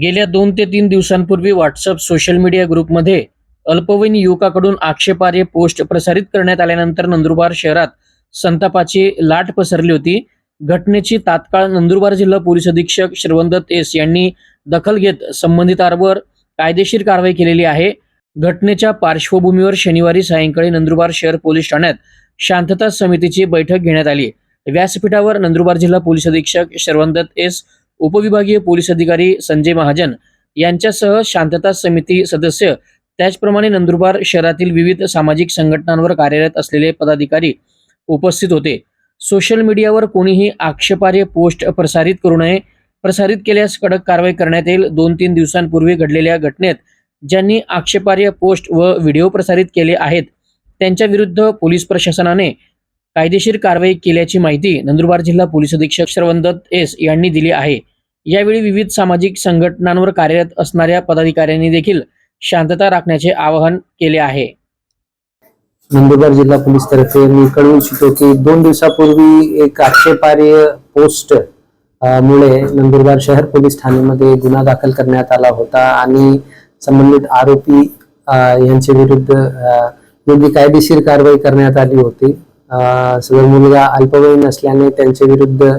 गेल्या दोन ते तीन दिवसांपूर्वी व्हॉट्सअप सोशल मीडिया ग्रुपमध्ये अल्पवयीन युवकाकडून आक्षेपार्ह पोस्ट प्रसारित करण्यात आल्यानंतर नंदुरबार शहरात संतापाची लाट पसरली होती. घटनेची तात्काळ नंदुरबार जिल्हा पोलीस अधीक्षक श्रीवंदत एस यांनी दखल घेत संबंधितांवर कायदेशीर कारवाई केलेली आहे. घटनेच्या पार्श्वभूमीवर शनिवारी सायंकाळी नंदुरबार शहर पोलीस ठाण्यात शांतता समितीची बैठक घेण्यात आली. व्यासपीठावर नंदुरबार जिल्हा पोलीस अधीक्षक श्रीवंदत एस उपविभागीय पोलीस अधिकारी संजय महाजन यांच्यासह शांतता समिती सदस्य त्याचप्रमाणे नंदुरबार शहरातील विविध सामाजिक संघटनांवर कार्यरत असलेले पदाधिकारी उपस्थित होते. सोशल मीडियावर कोणीही आक्षेपार्ह पोस्ट प्रसारित करू नये. प्रसारित केल्यास कडक कारवाई करण्यात येईल. दोन तीन दिवसांपूर्वी घडलेल्या घटनेत ज्यांनी आक्षेपार्ह पोस्ट व व्हिडिओ प्रसारित केले आहेत त्यांच्या विरुद्ध पोलीस प्रशासनाने कायदेशीर कारवाई केल्याची माहिती नंदुरबार जिल्हा पोलीस अधीक्षक श्रवंदत एस यांनी दिली आहे. यावेळी विविध सामाजिक संघटनांवर कार्यरत असणाऱ्या पदाधिकाऱ्यांनी देखील शांतता राखण्याचे आवाहन केले आहे. नंदुरबार जिल्हा पोलीस तर्फे मी कळवू इच्छितो की दोन दिवसापूर्वी एक आक्षेपार्ह पोस्ट मुळे नंदुरबार शहर पोलीस ठाण्यामध्ये गुन्हा दाखल करण्यात आला होता आणि संबंधित आरोपी यांच्या विरुद्ध योग्य कायदेशीर कारवाई करण्यात आली होती. सदर मुलगा अल्पवयीन असल्याने त्यांच्या विरुद्ध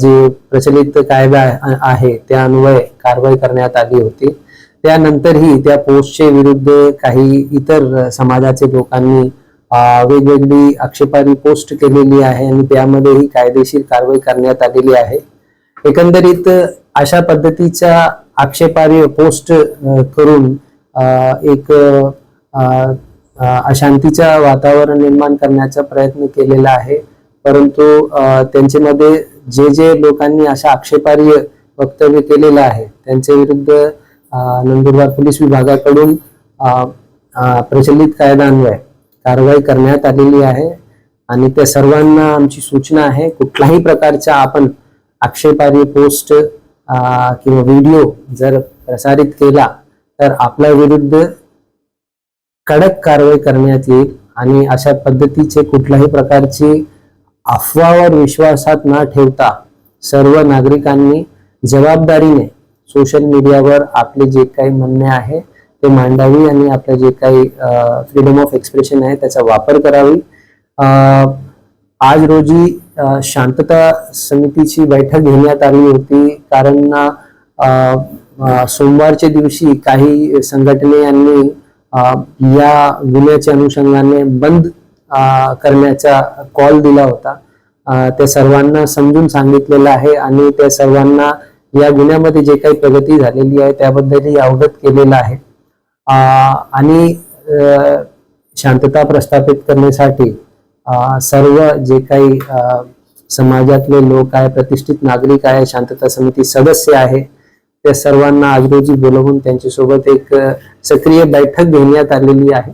जे प्रचलित कायदा आहे त्या अन्वये कारवाई करण्यात आली होती. त्यानंतरही त्या पोस्टचे विरुद्ध काही इतर समाजाचे लोकांनी वेगवेगळी आक्षेपारी पोस्ट केलेली आहे आणि त्यामध्येही कायदेशीर कारवाई करण्यात आलेली आहे. एकंदरीत अशा पद्धतीच्या आक्षेपार्ह पोस्ट करून एक अशांतीच्या वातावरण निर्माण करण्याचा प्रयत्न केलेला आहे. परंतु त्यांच्यामध्ये जे जे लोकांनी अशा आक्षेपार्ह वक्तव्य केलेलं आहे त्यांच्या विरुद्ध नंदुरबार पोलीस विभागाकडून प्रचलित कायद्यान्वये कारवाई करण्यात आलेली आहे. आणि त्या सर्वांना आमची सूचना आहे कुठल्याही प्रकारच्या आपण आक्षेपार्ह पोस्ट किंवा व्हिडिओ जर प्रसारित केला तर आपल्या विरुद्ध कडक कारवाई करण्यात येईल आणि अशा पद्धतीचे कुठल्याही प्रकारची अफवावर विश्वासात न ठेवता सर्व नागरिकांनी जबाबदारीने सोशल मीडियावर आपले जे काही म्हणणे आहे ते मांडावी आणि आपलं जे काही फ्रीडम ऑफ एक्सप्रेशन आहे त्याचा वापर करावी. आज रोजी शांतता समितीची बैठक घेण्यात आली होती कारण सोमवारच्या दिवशी काही संघटने यांनी या गुन्ह्याच्या अनुषंगाने बंद करण्याचा कॉल दिला होता. ते सर्वांना समजून सांगितलेलं आहे आणि त्या सर्वांना या गुन्ह्यामध्ये जे काही प्रगती झालेली आहे त्याबद्दलही अवगत केलेलं आहे. आणि शांतता प्रस्थापित करण्यासाठी सर्व जे काही समाजातले लोक आहे प्रतिष्ठित नागरिक आहे शांतता समिती सदस्य आहे त्या सर्वांना आज रोजी बोलवून त्यांच्यासोबत एक सक्रिय बैठक घेण्यात आलेली आहे.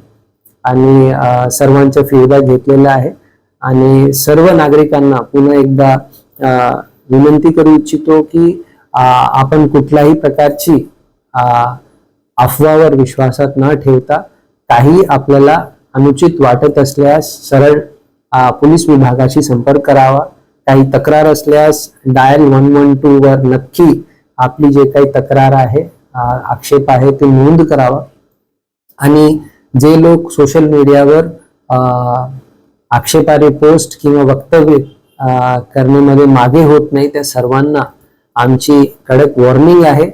आणि सर्वांचा फीडबॅक घेतलेला आहे. आणि सर्व नागरिकांना पुन्हा एकदा विनंती करू इच्छितो की आपण कुठल्याही प्रकारची अफवावर विश्वासात न ठेवता काही आपल्याला अनुचित वाटत असल्यास सरळ पोलीस विभागाशी संपर्क करावा. काही तक्रार असल्यास डायल वन वन टू वर नक्की आपली जे काही तक्रार आहे आक्षेप आहे ते नोंद करावा. आणि जे लोक सोशल मीडियावर आक्षेपारे पोस्ट किंवा वक्तव्य करण्यामध्ये मागे होत नाही त्या सर्वांना आमची कडक वॉर्निंग आहे.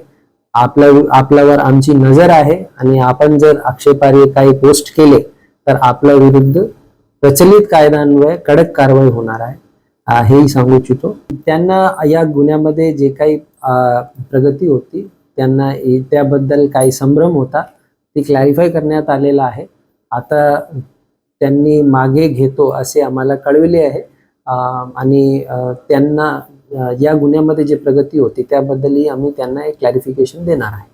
आपल्या आपल्यावर आमची नजर आहे आणि आपण जर आक्षेपारे काही पोस्ट केले तर आपल्या विरुद्ध प्रचलित कायद्यान्वये कडक कारवाई होणार आहे. हेही सांगू इच्छितो. त्यांना या गुन्ह्यामध्ये जे काही प्रगती होती त्यांना त्याबद्दल काही संभ्रम होता ती क्लॅरिफाय करण्यात आलेला आहे. आता त्यांनी मागे घेतो असे आम्हाला कळविले आहे. आणि त्यांना या गुन्ह्यामध्ये जे प्रगती होती त्याबद्दलही आम्ही त्यांना एक क्लॅरिफिकेशन देणार आहे.